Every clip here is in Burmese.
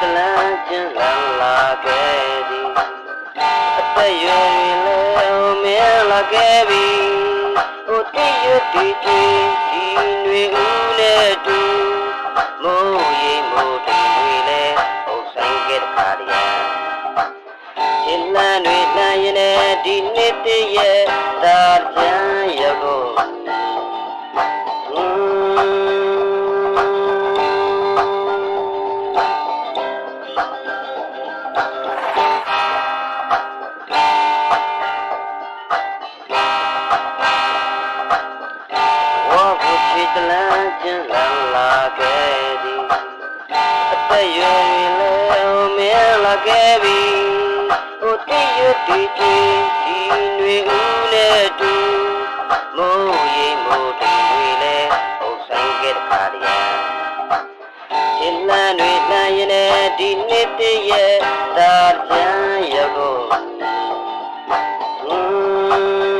တလန်ကျဉ်လာလာခဲ့သည်အသက်ရွယ်လဲမင်းလာခဲ့ပြီဟိုတိရတိတိဒီနွေဦးနဲ့တူမိုးရိမ်မိုးတူတွေလဲဟိုဆိုင်ကတပါရီရှင်လန်းတွေလှမ်းရင်ဒီနှစ်တည်းရဲ့သာပြန်ရကုန် ဘူးချစ်တလန်းကျင်းလာလာခဲ့သည်အသက်ရွယ်တွေလည်းမင်းလာခဲ့ပြီဟိုတိရတီတီဒီတွေဦးနဲ့တူမိုးရိမ်မိုးတီတွေလည်းဟိုဆိုင်ခဲ့တဲ့ခါရရချစ်လန်းတွေလမ်းရင်လည်းဒီနှစ်တည်းရဲ့သာချမ်းရောက်တော့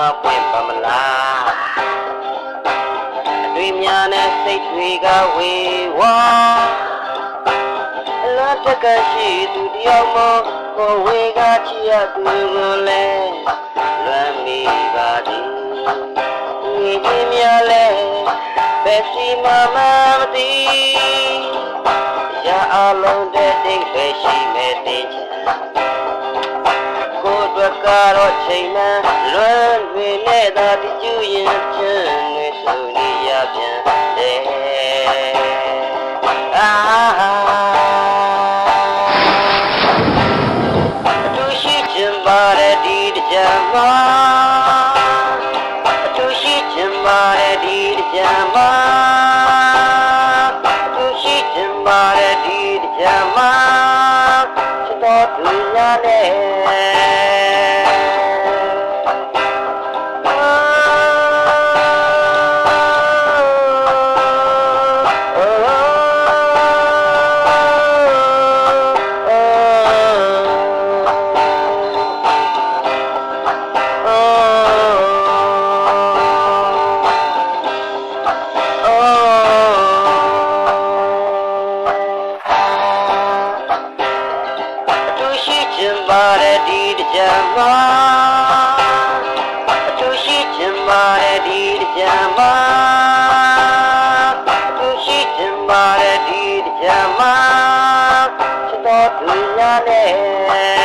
မပွင့်ပါမလားအတွေ့များနဲ့စိတ်တွေကဝေဝါအလားတကရှိသူတယောက်မကိုဝေကချီရသူကိုလဲလွမ်းမိပါသည်ဒီချင်းများလဲဘယ်စီမမမသိရအလုံးတဲ့တိတ်ပဲရှိမဲ့တင်ချင်ကိုယ်အတွ က်ကတော့ချိန်မှန်လွမ်းတွေနဲ့သာတကျူရင်ချမ်းတွေဆိုနေရပြန်တယ်အာအတူရှိခြင်းပါတဲ့ဒီတကြမှာအတူရှိခြင်းပါတဲ့ဒီတကြမှာအတူရှိခြင်းပါတဲ့ဒီတကြမှာချစ်တော်သူများနဲ့ ပါတဲ့ဒီတကြမှာအတူရှိခြင်းပါတဲ့ဒီတကြမှာအတူရှိခြင်းပါတဲ့ဒီတကြမှာချစ်တော်သူများနဲ့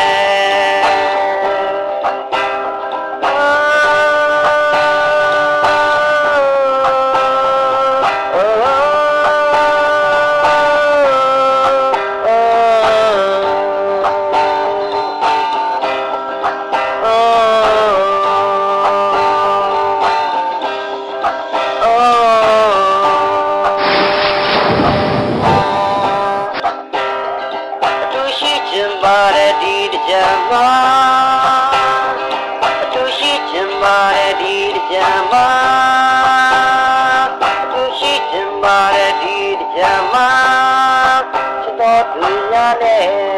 တူရှိခြင်းပါတဲ့ဒီတကြမှာအတူရှိခြင်းပါတဲ့ဒီတကြမှာအတူရှိခြင်းပါတဲ့ဒီတကြမှာချစ်တော်သူများနဲ့